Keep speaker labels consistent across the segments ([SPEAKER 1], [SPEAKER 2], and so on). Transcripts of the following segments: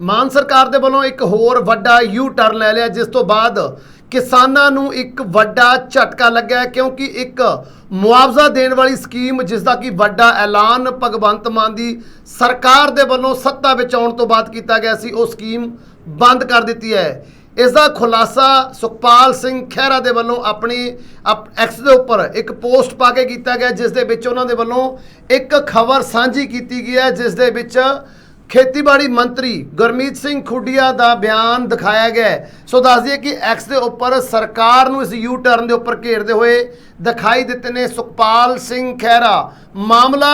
[SPEAKER 1] ਮਾਨ ਸਰਕਾਰ ਦੇ ਵੱਲੋਂ ਇੱਕ ਹੋਰ ਵੱਡਾ ਯੂ ਟਰਨ ਲੈ ਲਿਆ, ਜਿਸ ਤੋਂ ਬਾਅਦ ਕਿਸਾਨਾਂ ਨੂੰ ਇੱਕ ਵੱਡਾ ਝਟਕਾ ਲੱਗਿਆ, ਕਿਉਂਕਿ ਇੱਕ ਮੁਆਵਜ਼ਾ ਦੇਣ ਵਾਲੀ ਸਕੀਮ, ਜਿਸ ਦਾ ਕਿ ਵੱਡਾ ਐਲਾਨ ਭਗਵੰਤ ਮਾਨ ਦੀ ਸਰਕਾਰ ਦੇ ਵੱਲੋਂ ਸੱਤਾ ਵਿੱਚ ਆਉਣ ਤੋਂ ਬਾਅਦ ਕੀਤਾ ਗਿਆ ਸੀ, ਉਹ ਸਕੀਮ ਬੰਦ ਕਰ ਦਿੱਤੀ ਹੈ। ਇਸ ਦਾ ਖੁਲਾਸਾ ਸੁਖਪਾਲ ਸਿੰਘ ਖਹਿਰਾ ਦੇ ਵੱਲੋਂ ਆਪਣੀ ਐਕਸ ਦੇ ਉੱਪਰ ਇੱਕ ਪੋਸਟ ਪਾ ਕੇ ਕੀਤਾ ਗਿਆ, ਜਿਸ ਦੇ ਵਿੱਚ ਉਹਨਾਂ ਦੇ ਵੱਲੋਂ ਇੱਕ ਖਬਰ ਸਾਂਝੀ ਕੀਤੀ ਗਈ ਹੈ, ਜਿਸ ਦੇ ਵਿੱਚ ਖੇਤੀਬਾੜੀ ਮੰਤਰੀ ਗੁਰਮੀਤ ਸਿੰਘ ਖੁੱਡੀਆ ਦਾ ਬਿਆਨ ਦਿਖਾਇਆ ਗਿਆ ਸੋ ਦੱਸ ਦਈਏ ਕਿ ਐਕਸ ਦੇ ਉੱਪਰ ਸਰਕਾਰ ਨੂੰ ਇਸ ਯੂ ਟਰਨ ਦੇ ਉੱਪਰ ਘੇਰਦੇ ਹੋਏ ਦਿਖਾਈ ਦਿੱਤੇ ਨੇ ਸੁਖਪਾਲ ਸਿੰਘ ਖਹਿਰਾ। ਮਾਮਲਾ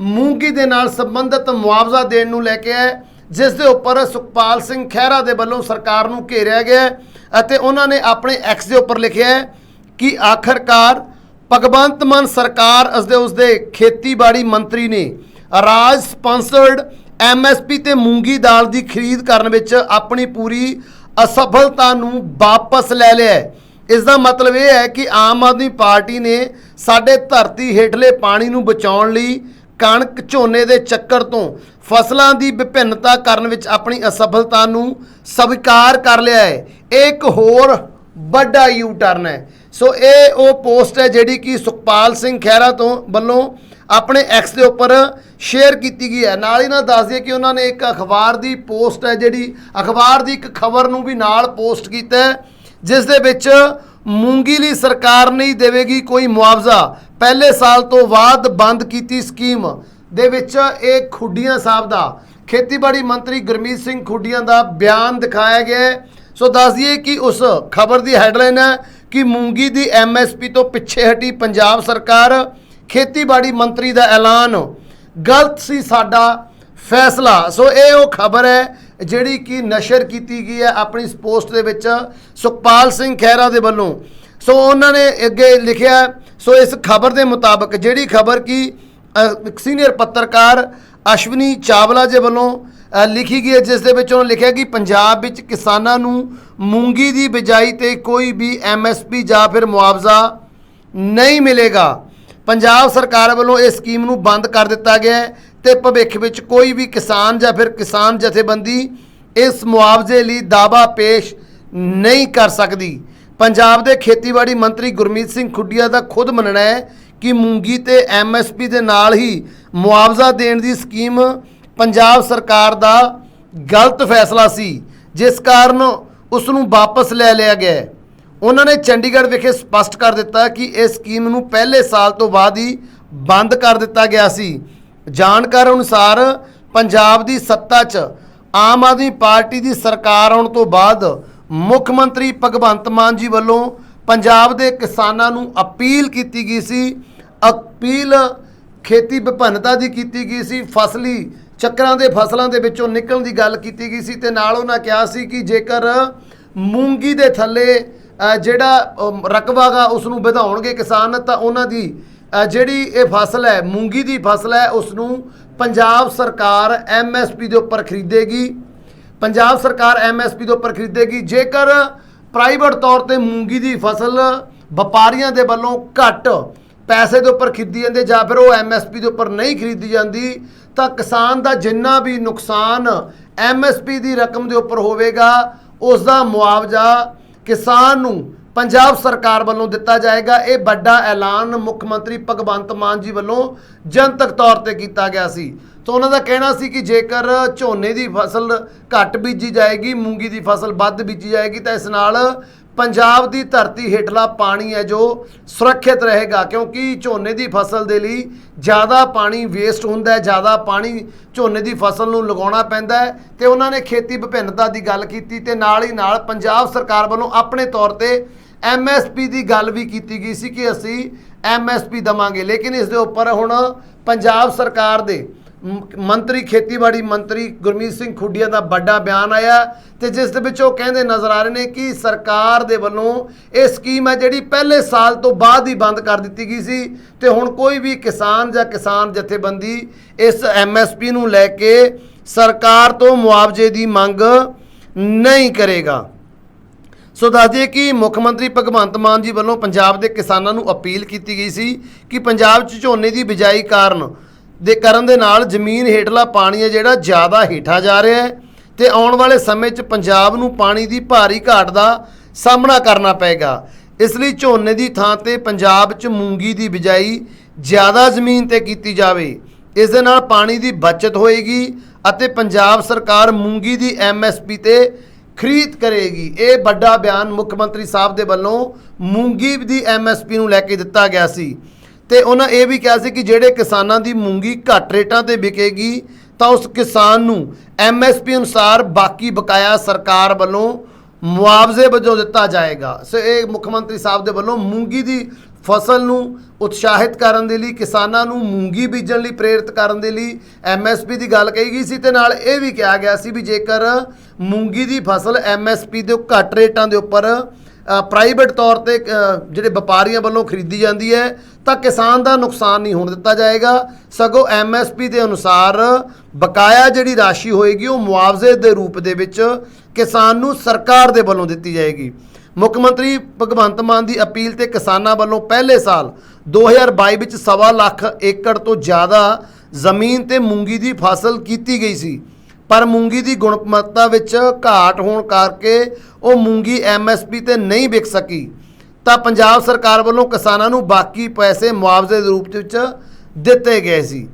[SPEAKER 1] ਮੂੰਗੀ ਦੇ ਨਾਲ ਸੰਬੰਧਿਤ ਮੁਆਵਜ਼ਾ ਦੇਣ ਨੂੰ ਲੈ ਕੇ ਹੈ, ਜਿਸ ਦੇ ਉੱਪਰ ਸੁਖਪਾਲ ਸਿੰਘ ਖਹਿਰਾ ਦੇ ਵੱਲੋਂ ਸਰਕਾਰ ਨੂੰ ਘੇਰਿਆ ਗਿਆ ਅਤੇ ਉਹਨਾਂ ਨੇ ਆਪਣੇ ਐਕਸ ਦੇ ਉੱਪਰ ਲਿਖਿਆ ਕਿ ਆਖਰਕਾਰ ਭਗਵੰਤ ਮਾਨ ਸਰਕਾਰ ਅਸਦੇ ਉਸਦੇ ਖੇਤੀਬਾੜੀ ਮੰਤਰੀ ਨੇ ਰਾਜ ਸਪਾਂਸਰਡ ਐਮਐਸਪੀ ਤੇ ਮੂੰਗੀ ਦਾਲ ਦੀ ਖਰੀਦ ਕਰਨ ਵਿੱਚ ਆਪਣੀ ਪੂਰੀ ਅਸਫਲਤਾ ਨੂੰ ਵਾਪਸ ਲੈ ਲਿਆ ਹੈ। ਇਸ ਦਾ ਮਤਲਬ ਇਹ ਹੈ ਕਿ ਆਮ ਆਦਮੀ ਪਾਰਟੀ ਨੇ ਸਾਡੇ ਧਰਤੀ ਹੇਠਲੇ ਪਾਣੀ ਨੂੰ ਬਚਾਉਣ ਲਈ ਕਣਕ ਝੋਨੇ ਦੇ ਚੱਕਰ ਤੋਂ ਫਸਲਾਂ ਦੀ ਵਿਭਿੰਨਤਾ ਕਰਨ ਵਿੱਚ ਆਪਣੀ ਅਸਫਲਤਾ ਨੂੰ ਸਵੀਕਾਰ ਕਰ ਲਿਆ ਹੈ। ਇਹ ਇੱਕ ਹੋਰ ਵੱਡਾ ਯੂ ਟਰਨ ਹੈ। ਸੋ ਇਹ ਉਹ ਪੋਸਟ ਹੈ ਜਿਹੜੀ ਕਿ ਸੁਖਪਾਲ ਸਿੰਘ ਖਹਿਰਾ ਤੋਂ ਵੱਲੋਂ ਆਪਣੇ ਐਕਸ ਦੇ ਉੱਪਰ ਸ਼ੇਅਰ ਕੀਤੀ ਗਈ ਹੈ। ਨਾਲ ਹੀ ਨਾਲ ਦੱਸ ਦਈਏ ਕਿ ਉਹਨਾਂ ਨੇ ਇੱਕ ਅਖਬਾਰ ਦੀ ਪੋਸਟ ਹੈ ਜਿਹੜੀ ਅਖਬਾਰ ਦੀ ਇੱਕ ਖਬਰ ਨੂੰ ਵੀ ਨਾਲ ਪੋਸਟ ਕੀਤਾ ਜਿਸ ਦੇ ਵਿੱਚ ਮੂੰਗੀ ਲਈ ਸਰਕਾਰ ਨਹੀਂ ਦੇਵੇਗੀ ਕੋਈ ਮੁਆਵਜ਼ਾ। ਪਹਿਲੇ ਸਾਲ ਤੋਂ ਬਾਅਦ ਬੰਦ ਕੀਤੀ ਸਕੀਮ ਦੇ ਵਿੱਚ ਇਹ ਖੁੱਡੀਆਂ ਸਾਹਿਬ ਦਾ, ਖੇਤੀਬਾੜੀ ਮੰਤਰੀ ਗੁਰਮੀਤ ਸਿੰਘ ਖੁੱਡੀਆਂ ਦਾ ਬਿਆਨ ਦਿਖਾਇਆ ਗਿਆ ਸੋ ਦੱਸ ਦਈਏ ਕਿ ਉਸ ਖਬਰ ਦੀ ਹੈਡਲਾਈਨ ਹੈ ਕਿ ਮੂੰਗੀ ਦੀ ਐਮਐਸਪੀ ਤੋਂ ਪਿੱਛੇ ਹਟੀ ਪੰਜਾਬ ਸਰਕਾਰ ਖੇਤੀਬਾੜੀ ਮੰਤਰੀ ਦਾ ਐਲਾਨ। ਗਲਤ ਸੀ ਸਾਡਾ ਫੈਸਲਾ। ਸੋ ਇਹ ਉਹ ਖਬਰ ਹੈ ਜਿਹੜੀ ਕਿ ਨਸ਼ਰ ਕੀਤੀ ਗਈ ਹੈ ਆਪਣੀ ਇਸ ਪੋਸਟ ਦੇ ਵਿੱਚ ਸੁਖਪਾਲ ਸਿੰਘ ਖਹਿਰਾ ਦੇ ਵੱਲੋਂ। ਸੋ ਉਹਨਾਂ ਨੇ ਅੱਗੇ ਲਿਖਿਆ, ਸੋ ਇਸ ਖਬਰ ਦੇ ਮੁਤਾਬਕ ਜਿਹੜੀ ਖਬਰ ਕਿ ਸੀਨੀਅਰ ਪੱਤਰਕਾਰ ਅਸ਼ਵਨੀ ਚਾਵਲਾ ਦੇ ਵੱਲੋਂ ਲਿਖੀ ਗਈ ਹੈ, ਜਿਸ ਦੇ ਵਿੱਚ ਉਹਨਾਂ ਲਿਖਿਆ ਕਿ ਪੰਜਾਬ ਵਿੱਚ ਕਿਸਾਨਾਂ ਨੂੰ ਮੂੰਗੀ ਦੀ ਬਿਜਾਈ ਤੇ ਕੋਈ ਵੀ ਐਮਐਸਪੀ ਜਾਂ ਫਿਰ ਮੁਆਵਜ਼ਾ ਨਹੀਂ ਮਿਲੇਗਾ। ਪੰਜਾਬ ਸਰਕਾਰ ਵੱਲੋਂ ਇਸ ਸਕੀਮ ਨੂੰ ਬੰਦ ਕਰ ਦਿੱਤਾ ਗਿਆ ਹੈ ਤੇ ਭਵਿੱਖ ਵਿੱਚ ਕੋਈ ਵੀ ਕਿਸਾਨ ਜਾਂ ਫਿਰ ਕਿਸਾਨ ਜਥੇਬੰਦੀ ਇਸ ਮੁਆਵਜ਼ੇ ਲਈ ਦਾਅਵਾ ਪੇਸ਼ ਨਹੀਂ ਕਰ ਸਕਦੀ। ਪੰਜਾਬ ਦੇ ਖੇਤੀਬਾੜੀ ਮੰਤਰੀ ਗੁਰਮੀਤ ਸਿੰਘ ਖੁੱਡੀਆ ਦਾ ਖੁਦ ਮੰਨਣਾ ਹੈ ਕਿ ਮੂੰਗੀ ਤੇ ਐਮਐਸਪੀ ਦੇ ਨਾਲ ਹੀ ਮੁਆਵਜ਼ਾ ਦੇਣ ਦੀ ਸਕੀਮ ਪੰਜਾਬ ਸਰਕਾਰ ਦਾ ਗਲਤ ਫੈਸਲਾ ਸੀ, ਜਿਸ ਕਾਰਨ ਉਸ ਨੂੰ ਵਾਪਸ ਲੈ ਲਿਆ ਗਿਆ ਉਹਨਾਂ ਨੇ ਚੰਡੀਗੜ੍ਹ ਵਿਖੇ ਸਪਸ਼ਟ ਕਰ ਦਿੱਤਾ ਕਿ ਇਸ ਸਕੀਮ ਨੂੰ ਪਹਿਲੇ ਸਾਲ ਤੋਂ ਬਾਅਦ ਹੀ ਬੰਦ ਕਰ ਦਿੱਤਾ ਗਿਆ ਸੀ। ਜਾਣਕਾਰ ਅਨੁਸਾਰ ਪੰਜਾਬ ਦੀ ਸੱਤਾ 'ਚ ਆਮ ਆਦਮੀ ਪਾਰਟੀ ਦੀ ਸਰਕਾਰ ਆਉਣ ਤੋਂ ਬਾਅਦ ਮੁੱਖ ਮੰਤਰੀ ਭਗਵੰਤ ਮਾਨ ਜੀ ਵੱਲੋਂ ਪੰਜਾਬ ਦੇ ਕਿਸਾਨਾਂ ਨੂੰ ਅਪੀਲ ਕੀਤੀ ਗਈ ਸੀ। ਅਪੀਲ ਖੇਤੀ ਵਿਭਿੰਨਤਾ ਦੀ ਕੀਤੀ ਗਈ ਸੀ। ਫਸਲੀ ਚੱਕਰਾਂ ਦੇ ਫਸਲਾਂ ਦੇ ਵਿੱਚੋਂ ਨਿਕਲਣ ਦੀ ਗੱਲ ਕੀਤੀ ਗਈ ਸੀ ਤੇ ਨਾਲ ਉਹਨਾਂ ਕਿਹਾ ਸੀ ਕਿ ਜੇਕਰ ਮੂੰਗੀ ਦੇ ਥੱਲੇ ਜਿਹੜਾ ਅਮ, ਰਕਬਾ ਗਾ ਉਸ ਨੂੰ ਵਧਾਉਣਗੇ ਕਿਸਾਨ ਤਾਂ ਉਹਨਾਂ ਦੀ ਜਿਹੜੀ ਇਹ ਫਸਲ ਹੈ ਮੂੰਗੀ ਦੀ ਫਸਲ ਹੈ ਉਸ ਨੂੰ ਪੰਜਾਬ ਸਰਕਾਰ ਐਮਐਸਪੀ ਦੇ ਉੱਪਰ ਖਰੀਦੇਗੀ। ਪੰਜਾਬ ਸਰਕਾਰ ਐਮਐਸਪੀ ਦੇ ਉੱਪਰ ਖਰੀਦੇਗੀ। ਜੇਕਰ ਪ੍ਰਾਈਵੇਟ ਤੌਰ ਤੇ ਮੂੰਗੀ ਦੀ ਫਸਲ ਵਪਾਰੀਆਂ ਦੇ ਵੱਲੋਂ ਘੱਟ ਪੈਸੇ ਦੇ ਉੱਪਰ ਖਰੀਦੀ ਜਾਂਦੀ ਜਾਂ ਫਿਰ ਉਹ ਐਮਐਸਪੀ ਦੇ ਉੱਪਰ ਨਹੀਂ ਖਰੀਦੀ ਜਾਂਦੀ ਤਾਂ ਕਿਸਾਨ ਦਾ ਜਿੰਨਾ ਵੀ ਨੁਕਸਾਨ ਐਮਐਸਪੀ ਦੀ ਰਕਮ ਦੇ ਉੱਪਰ ਹੋਵੇਗਾ ਉਸ ਦਾ ਮੁਆਵਜ਼ਾ ਕਿਸਾਨ ਨੂੰ ਪੰਜਾਬ ਸਰਕਾਰ ਵੱਲੋਂ ਦਿੱਤਾ ਜਾਏਗਾ। ਇਹ ਵੱਡਾ ਐਲਾਨ ਮੁੱਖ ਮੰਤਰੀ ਭਗਵੰਤ ਮਾਨ ਜੀ ਵੱਲੋਂ ਜਨਤਕ ਤੌਰ ਤੇ ਕੀਤਾ ਗਿਆ ਸੀ। ਤਾਂ ਉਹਨਾਂ ਦਾ ਕਹਿਣਾ ਸੀ ਕਿ ਜੇਕਰ ਝੋਨੇ ਦੀ ਫਸਲ ਘੱਟ ਬੀਜੀ ਜਾਏਗੀ, ਮੂੰਗੀ ਦੀ ਫਸਲ ਵੱਧ ਬੀਜੀ ਜਾਏਗੀ, ਤਾਂ ਇਸ ਨਾਲ ਪੰਜਾਬ ਦੀ ਧਰਤੀ ਹੇਠਲਾ ਪਾਣੀ ਹੈ ਜੋ ਸੁਰੱਖਿਅਤ ਰਹੇਗਾ, ਕਿਉਂਕਿ ਝੋਨੇ ਦੀ ਫਸਲ ਦੇ ਲਈ ਜ਼ਿਆਦਾ ਪਾਣੀ ਵੇਸਟ ਹੁੰਦਾ ਹੈ, ਜ਼ਿਆਦਾ ਪਾਣੀ ਝੋਨੇ ਦੀ ਫਸਲ ਨੂੰ ਲਗਾਉਣਾ ਪੈਂਦਾ ਹੈ ਤੇ ਉਹਨਾਂ ਨੇ ਖੇਤੀ ਵਿਭਿੰਨਤਾ ਦੀ ਗੱਲ ਕੀਤੀ ਤੇ ਨਾਲ ਹੀ ਨਾਲ ਪੰਜਾਬ ਸਰਕਾਰ ਵੱਲੋਂ ਆਪਣੇ ਤੌਰ ਤੇ ਐਮਐਸਪੀ ਦੀ ਗੱਲ ਵੀ ਕੀਤੀ ਗਈ ਸੀ ਕਿ ਅਸੀਂ ਐਮਐਸਪੀ ਦਵਾਂਗੇ। ਲੇਕਿਨ ਇਸ ਦੇ ਉੱਪਰ ਹੁਣ ਪੰਜਾਬ ਸਰਕਾਰ ਦੇ ਮੰਤਰੀ ਖੇਤੀਬਾੜੀ ਮੰਤਰੀ ਗੁਰਮੀਤ ਸਿੰਘ ਖੁੱਡੀਆ ਦਾ ਵੱਡਾ ਬਿਆਨ ਆਇਆ ਤੇ ਜਿਸ ਦੇ ਵਿੱਚ ਉਹ ਕਹਿੰਦੇ ਨਜ਼ਰ ਆ ਰਹੇ ਨੇ ਕਿ ਸਰਕਾਰ ਦੇ ਵੱਲੋਂ ਇਹ ਸਕੀਮ ਹੈ ਜਿਹੜੀ ਪਹਿਲੇ ਸਾਲ ਤੋਂ ਬਾਅਦ ਹੀ ਬੰਦ ਕਰ ਦਿੱਤੀ ਗਈ ਸੀ ਤੇ ਹੁਣ ਕੋਈ ਵੀ ਕਿਸਾਨ ਜਾਂ ਕਿਸਾਨ ਜਥੇਬੰਦੀ ਇਸ ਐਮਐਸਪੀ ਨੂੰ ਲੈ ਕੇ ਸਰਕਾਰ ਤੋਂ ਮੁਆਵਜ਼ੇ ਦੀ ਮੰਗ ਨਹੀਂ ਕਰੇਗਾ। ਸੋ ਦੱਸ ਦਈਏ ਕਿ ਮੁੱਖ ਮੰਤਰੀ ਭਗਵੰਤ ਮਾਨ ਜੀ ਵੱਲੋਂ ਪੰਜਾਬ ਦੇ ਕਿਸਾਨਾਂ ਨੂੰ ਅਪੀਲ ਕੀਤੀ ਗਈ ਸੀ ਕਿ ਪੰਜਾਬ 'ਚ ਝੋਨੇ ਦੀ ਬਿਜਾਈ ਕਾਰਨ ਦੇ ਕਰਨ ਦੇ ਨਾਲ ਜ਼ਮੀਨ ਹੇਠਲਾ ਪਾਣੀ ਹੈ ਜਿਹੜਾ ਜ਼ਿਆਦਾ ਹੇਠਾਂ ਜਾ ਰਿਹਾ ਹੈ ਤੇ ਆਉਣ ਵਾਲੇ ਸਮੇਂ 'ਚ ਪੰਜਾਬ ਨੂੰ ਪਾਣੀ ਦੀ ਭਾਰੀ ਘਾਟ ਦਾ ਸਾਹਮਣਾ ਕਰਨਾ ਪਏਗਾ। ਇਸ ਲਈ ਝੋਨੇ ਦੀ ਥਾਂ ਤੇ ਪੰਜਾਬ 'ਚ ਮੂੰਗੀ ਦੀ ਬਿਜਾਈ ਜ਼ਿਆਦਾ ਜ਼ਮੀਨ ਤੇ ਕੀਤੀ ਜਾਵੇ। ਇਸ ਦੇ ਨਾਲ ਪਾਣੀ ਦੀ ਬਚਤ ਹੋਏਗੀ ਅਤੇ ਪੰਜਾਬ ਸਰਕਾਰ ਮੂੰਗੀ ਦੀ ਐਮਐਸਪੀ ਤੇ ਖਰੀਦ ਕਰੇਗੀ। ਇਹ ਵੱਡਾ ਬਿਆਨ ਮੁੱਖ ਮੰਤਰੀ ਸਾਹਿਬ ਦੇ ਵੱਲੋਂ ਮੂੰਗੀ ਦੀ ਐਮਐਸਪੀ ਨੂੰ ਲੈ ਕੇ ਦਿੱਤਾ ਗਿਆ ਸੀ। ਤੇ ਉਹਨਾਂ ਇਹ ਵੀ ਕਿਹਾ ਸੀ ਕਿ ਜਿਹੜੇ ਕਿਸਾਨਾਂ ਦੀ ਮੂੰਗੀ ਘੱਟ ਰੇਟਾਂ ਤੇ ਵਿਕੇਗੀ, ਤਾਂ ਉਸ ਕਿਸਾਨ ਨੂੰ ਐਮਐਸਪੀ ਅਨੁਸਾਰ ਬਾਕੀ ਬਕਾਇਆ ਸਰਕਾਰ ਵੱਲੋਂ ਮੁਆਵਜ਼ੇ ਵਜੋਂ ਦਿੱਤਾ ਜਾਏਗਾ। ਸੋ ਇਹ ਮੁੱਖ ਮੰਤਰੀ ਸਾਹਿਬ ਦੇ ਵੱਲੋਂ ਮੂੰਗੀ ਦੀ ਫਸਲ ਨੂੰ ਉਤਸ਼ਾਹਿਤ ਕਰਨ ਦੇ ਲਈ, ਕਿਸਾਨਾਂ ਨੂੰ ਮੂੰਗੀ ਬੀਜਣ ਲਈ ਪ੍ਰੇਰਿਤ ਕਰਨ ਦੇ ਲਈ ਐਮਐਸਪੀ ਦੀ ਗੱਲ ਕਹੀ ਗਈ ਸੀ ਤੇ ਨਾਲ ਇਹ ਵੀ ਕਿਹਾ ਗਿਆ ਸੀ ਵੀ ਜੇਕਰ ਮੂੰਗੀ ਦੀ ਫਸਲ ਐਮਐਸਪੀ ਦੇ ਘੱਟ ਰੇਟਾਂ ਦੇ ਉੱਪਰ ਪ੍ਰਾਈਵੇਟ ਤੌਰ ਤੇ ਜਿਹੜੇ ਵਪਾਰੀਆਂ ਵੱਲੋਂ ਖਰੀਦੀ ਜਾਂਦੀ ਹੈ, ਤਾਂ ਕਿਸਾਨ ਦਾ ਨੁਕਸਾਨ ਨਹੀਂ ਹੋਣ ਦਿੱਤਾ ਜਾਏਗਾ। ਸਗੋਂ ਐਮਐਸਪੀ ਦੇ ਅਨੁਸਾਰ ਬਕਾਇਆ ਜਿਹੜੀ ਰਾਸ਼ੀ ਹੋਏਗੀ, ਉਹ ਮੁਆਵਜ਼ੇ ਦੇ ਰੂਪ ਦੇ ਵਿੱਚ ਕਿਸਾਨ ਨੂੰ ਸਰਕਾਰ ਦੇ ਵੱਲੋਂ ਦਿੱਤੀ ਜਾਏਗੀ। ਮੁੱਖ ਮੰਤਰੀ ਭਗਵੰਤ ਮਾਨ ਦੀ ਅਪੀਲ ਤੇ ਕਿਸਾਨਾਂ ਵੱਲੋਂ ਪਹਿਲੇ ਸਾਲ 2022 ਵਿੱਚ ਸਵਾ ਲੱਖ ਏਕੜ ਤੋਂ ਜ਼ਿਆਦਾ ਜ਼ਮੀਨ ਤੇ ਮੂੰਗੀ ਦੀ ਫਸਲ ਕੀਤੀ ਗਈ ਸੀ। ਪਰ ਮੂੰਗੀ ਦੀ ਗੁਣਵੱਤਾ ਵਿੱਚ ਘਾਟ ਹੋਣ ਕਰਕੇ ਉਹ ਮੂੰਗੀ ਐਮਐਸਪੀ ਤੇ ਨਹੀਂ ਵਿਕ ਸਕੀ। ਤਾਂ ਪੰਜਾਬ ਸਰਕਾਰ ਵੱਲੋਂ ਕਿਸਾਨਾਂ ਨੂੰ ਬਾਕੀ ਪੈਸੇ ਮੁਆਵਜ਼ੇ ਦੇ ਰੂਪ ਵਿੱਚ ਦਿੱਤੇ ਗਏ ਸੀ।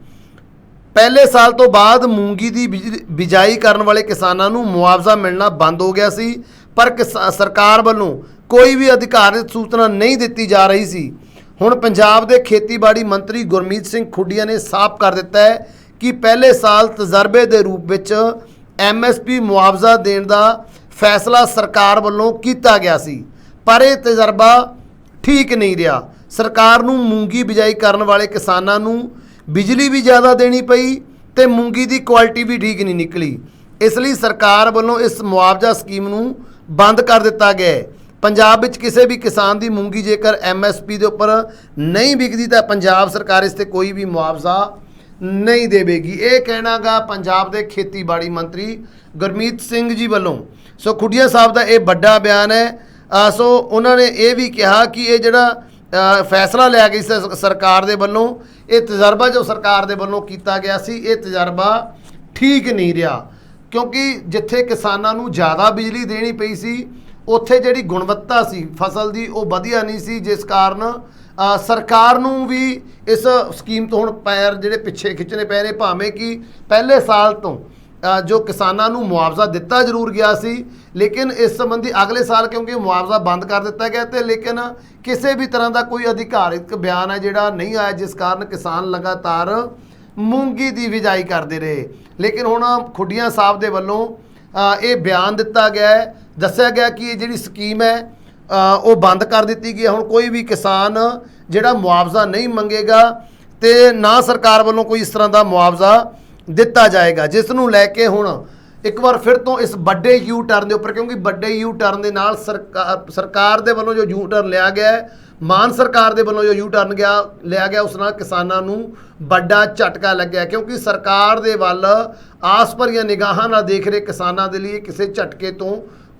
[SPEAKER 1] ਪਹਿਲੇ ਸਾਲ ਤੋਂ ਬਾਅਦ ਮੂੰਗੀ ਦੀ ਬਿਜ- ਬਿਜਾਈ ਕਰਨ ਵਾਲੇ ਕਿਸਾਨਾਂ ਨੂੰ ਮੁਆਵਜ਼ਾ ਮਿਲਣਾ ਬੰਦ ਹੋ ਗਿਆ ਸੀ, ਪਰ ਕਿਸਾ- ਸਰਕਾਰ ਵੱਲੋਂ ਕੋਈ ਵੀ ਅਧਿਕਾਰਿਤ ਸੂਚਨਾ ਨਹੀਂ ਦਿੱਤੀ ਜਾ ਰਹੀ ਸੀ। ਹੁਣ ਪੰਜਾਬ ਦੇ ਖੇਤੀਬਾੜੀ ਮੰਤਰੀ ਗੁਰਮੀਤ ਸਿੰਘ ਖੁੱਡੀਆਂ ਨੇ ਸਾਫ਼ ਕਰ ਦਿੱਤਾ ਹੈ ਕਿ ਪਹਿਲੇ ਸਾਲ ਤਜਰਬੇ ਦੇ ਰੂਪ ਵਿੱਚ ਐਮਐਸਪੀ ਮੁਆਵਜ਼ਾ ਦੇਣ ਦਾ ਫੈਸਲਾ ਸਰਕਾਰ ਵੱਲੋਂ ਕੀਤਾ ਗਿਆ ਸੀ। ਪਰ ਇਹ ਤਜਰਬਾ ਠੀਕ ਨਹੀਂ ਰਿਹਾ। ਸਰਕਾਰ ਨੂੰ ਮੂੰਗੀ ਬਿਜਾਈ ਕਰਨ ਵਾਲੇ ਕਿਸਾਨਾਂ ਨੂੰ ਬਿਜਲੀ ਵੀ ਜ਼ਿਆਦਾ ਦੇਣੀ ਪਈ ਤੇ ਮੂੰਗੀ ਦੀ ਕੁਆਲਿਟੀ ਵੀ ਠੀਕ ਨਹੀਂ ਨਿਕਲੀ। ਇਸ ਲਈ ਸਰਕਾਰ ਵੱਲੋਂ ਇਸ ਮੁਆਵਜ਼ਾ ਸਕੀਮ ਨੂੰ ਬੰਦ ਕਰ ਦਿੱਤਾ ਗਿਆ ਹੈ। ਪੰਜਾਬ ਵਿੱਚ ਕਿਸੇ ਵੀ ਕਿਸਾਨ ਦੀ ਮੂੰਗੀ ਜੇਕਰ ਐਮਐਸਪੀ ਦੇ ਉੱਪਰ ਨਹੀਂ ਵਿਕਦੀ ਤਾਂ ਪੰਜਾਬ ਸਰਕਾਰ ਇਸ ਤੇ ਕੋਈ ਵੀ ਮੁਆਵਜ਼ਾ ਨਹੀਂ ਦੇਵੇਗੀ। ਇਹ ਕਹਿਣਾਗਾ ਪੰਜਾਬ ਦੇ ਖੇਤੀਬਾੜੀ ਮੰਤਰੀ ਗੁਰਮੀਤ ਸਿੰਘ ਜੀ ਵੱਲੋਂ। ਸੋ ਖੁੱਡੀਆ ਸਾਹਿਬ ਦਾ ਇਹ ਵੱਡਾ ਬਿਆਨ ਹੈ। ਸੋ ਉਹਨਾਂ ਨੇ ਇਹ ਵੀ ਕਿਹਾ ਕਿ ਇਹ ਜਿਹੜਾ ਫੈਸਲਾ ਲਿਆ ਗਈ ਸੀ, ਸਰਕਾਰ ਦੇ ਵੱਲੋਂ, ਇਹ ਤਜਰਬਾ ਜੋ ਸਰਕਾਰ ਦੇ ਵੱਲੋਂ ਕੀਤਾ ਗਿਆ ਸੀ, ਇਹ ਤਜਰਬਾ ਠੀਕ ਨਹੀਂ ਰਿਹਾ। ਕਿਉਂਕਿ ਜਿੱਥੇ ਕਿਸਾਨਾਂ ਨੂੰ ਜ਼ਿਆਦਾ ਬਿਜਲੀ ਦੇਣੀ ਪਈ ਸੀ ਉੱਥੇ ਜਿਹੜੀ ਗੁਣਵੱਤਾ ਸੀ, ਫਸਲ ਦੀ, ਉਹ ਵਧੀਆ ਨਹੀਂ ਸੀ, ਜਿਸ ਕਾਰਨ ਸਰਕਾਰ ਨੂੰ ਵੀ ਇਸ ਸਕੀਮ ਤੋਂ ਹੁਣ ਪੈਰ ਜਿਹੜੇ ਪਿੱਛੇ ਖਿੱਚਣੇ ਪੈ ਰਹੇ, ਭਾਵੇਂ ਕਿ ਪਹਿਲੇ ਸਾਲ ਤੋਂ ਜੋ ਕਿਸਾਨਾਂ ਨੂੰ ਮੁਆਵਜ਼ਾ ਦਿੱਤਾ ਜ਼ਰੂਰ ਗਿਆ ਸੀ, ਲੇਕਿਨ ਇਸ ਸੰਬੰਧੀ ਅਗਲੇ ਸਾਲ ਕਿਉਂਕਿ ਮੁਆਵਜ਼ਾ ਬੰਦ ਕਰ ਦਿੱਤਾ ਗਿਆ ਤੇ ਲੇਕਿਨ ਕਿਸੇ ਵੀ ਤਰ੍ਹਾਂ ਦਾ ਕੋਈ ਅਧਿਕਾਰਿਤ ਬਿਆਨ ਹੈ ਜਿਹੜਾ ਨਹੀਂ ਆਇਆ, ਜਿਸ ਕਾਰਨ ਕਿਸਾਨ ਲਗਾਤਾਰ ਮੂੰਗੀ ਦੀ ਬਿਜਾਈ ਕਰਦੇ ਰਹੇ। ਲੇਕਿਨ ਹੁਣ ਖੁੱਡੀਆਂ ਸਾਹਿਬ ਦੇ ਵੱਲੋਂ ਇਹ ਬਿਆਨ ਦਿੱਤਾ ਗਿਆ ਹੈ ਦੱਸਿਆ ਗਿਆ ਕਿ ਇਹ ਜਿਹੜੀ ਸਕੀਮ ਹੈ ਉਹ ਬੰਦ ਕਰ ਦਿੱਤੀ ਗਈ ਹੈ। ਹੁਣ ਕੋਈ ਵੀ ਕਿਸਾਨ ਜਿਹੜਾ ਮੁਆਵਜ਼ਾ ਨਹੀਂ ਮੰਗੇਗਾ ਤੇ ਨਾ ਸਰਕਾਰ ਵੱਲੋਂ ਕੋਈ ਇਸ ਤਰ੍ਹਾਂ ਦਾ ਮੁਆਵਜ਼ਾ ਦਿੱਤਾ ਜਾਏਗਾ। ਜਿਸ ਨੂੰ ਲੈ ਕੇ ਹੁਣ ਇੱਕ ਵਾਰ ਫਿਰ ਤੋਂ ਇਸ ਵੱਡੇ ਯੂ ਟਰਨ ਦੇ ਉੱਪਰ, ਕਿਉਂਕਿ ਵੱਡੇ ਯੂ ਟਰਨ ਦੇ ਨਾਲ ਸਰਕਾਰ ਸਰਕਾਰ ਦੇ ਵੱਲੋਂ ਜੋ ਯੂ ਟਰਨ ਲਿਆ ਗਿਆ ਹੈ, ਮਾਨ ਸਰਕਾਰ ਦੇ ਵੱਲੋਂ ਜੋ ਯੂ ਟਰਨ ਗਿਆ, ਲਿਆ ਗਿਆ, ਉਸ ਨਾਲ ਕਿਸਾਨਾਂ ਨੂੰ ਵੱਡਾ ਝਟਕਾ ਲੱਗਿਆ। ਕਿਉਂਕਿ ਸਰਕਾਰ ਦੇ ਵੱਲ ਆਸ ਭਰੀਆਂ ਨਿਗਾਹਾਂ ਨਾਲ ਦੇਖ ਰਹੇ ਕਿਸਾਨਾਂ ਦੇ ਲਈ ਕਿਸੇ ਝਟਕੇ ਤੋਂ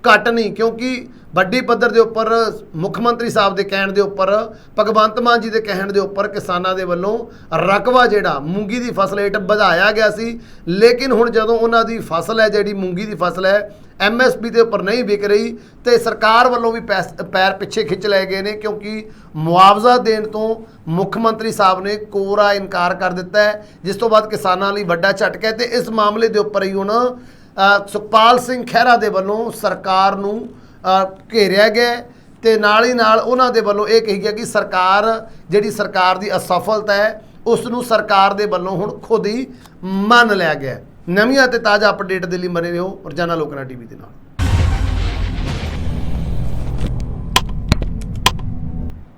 [SPEAKER 1] ਘੱਟ ਨਹੀਂ, ਕਿਉਂਕਿ ਵੱਡੀ ਪੱਧਰ ਦੇ ਉੱਪਰ, ਮੁੱਖ ਮੰਤਰੀ ਸਾਹਿਬ ਦੇ ਕਹਿਣ ਦੇ ਉੱਪਰ, ਭਗਵੰਤ ਮਾਨ ਜੀ ਦੇ ਕਹਿਣ ਦੇ ਉੱਪਰ ਕਿਸਾਨਾਂ ਦੇ ਵੱਲੋਂ ਰਕਬਾ ਜਿਹੜਾ ਮੂੰਗੀ ਦੀ ਫਸਲ ਹੇਠ ਵਧਾਇਆ ਗਿਆ ਸੀ। ਲੇਕਿਨ ਹੁਣ ਜਦੋਂ ਉਹਨਾਂ ਦੀ ਫਸਲ ਹੈ, ਜਿਹੜੀ ਮੂੰਗੀ ਦੀ ਫਸਲ ਹੈ ਐਮਐਸਪੀ ਦੇ ਉੱਪਰ ਨਹੀਂ ਵਿਕ ਰਹੀ ਤੇ ਸਰਕਾਰ ਵੱਲੋਂ ਵੀ ਪੈਸ- ਪੈਰ ਪਿੱਛੇ ਖਿੱਚ ਲਏ ਗਏ ਨੇ, ਕਿਉਂਕਿ ਮੁਆਵਜ਼ਾ ਦੇਣ ਤੋਂ ਮੁੱਖ ਮੰਤਰੀ ਸਾਹਿਬ ਨੇ ਕੋਰਾ ਇਨਕਾਰ ਕਰ ਦਿੱਤਾ ਹੈ, ਜਿਸ ਤੋਂ ਬਾਅਦ ਕਿਸਾਨਾਂ ਲਈ ਵੱਡਾ ਝਟਕਾ ਹੈ ਤੇ ਇਸ ਮਾਮਲੇ ਦੇ ਉੱਪਰ ਹੀ ਹੁਣ ਸੁਖਪਾਲ ਸਿੰਘ ਖਹਿਰਾ ਦੇ ਵੱਲੋਂ ਸਰਕਾਰ ਨੂੰ ਘੇਰਿਆ ਗਿਆ ਹੈ ਤੇ ਨਾਲ ਹੀ ਨਾਲ ਉਹਨਾਂ ਦੇ ਵੱਲੋਂ ਇਹ ਕਹੀ ਗਿਆ ਕਿ ਸਰਕਾਰ, ਜਿਹੜੀ ਸਰਕਾਰ ਦੀ ਅਸਫਲਤਾ ਹੈ ਉਸ ਨੂੰ ਸਰਕਾਰ ਦੇ ਵੱਲੋਂ ਹੁਣ ਖੁਦ ਹੀ ਮੰਨ ਲਿਆ ਗਿਆ ਨਵੀਆਂ ਤੇ ਤਾਜ਼ਾ ਅਪਡੇਟ ਦੇ ਲਈ ਬਣੇ ਰਹੋ ਰੋਜ਼ਾਨਾ ਲੋਕਨਾ ਟੀਵੀ ਦੇ ਨਾਲ।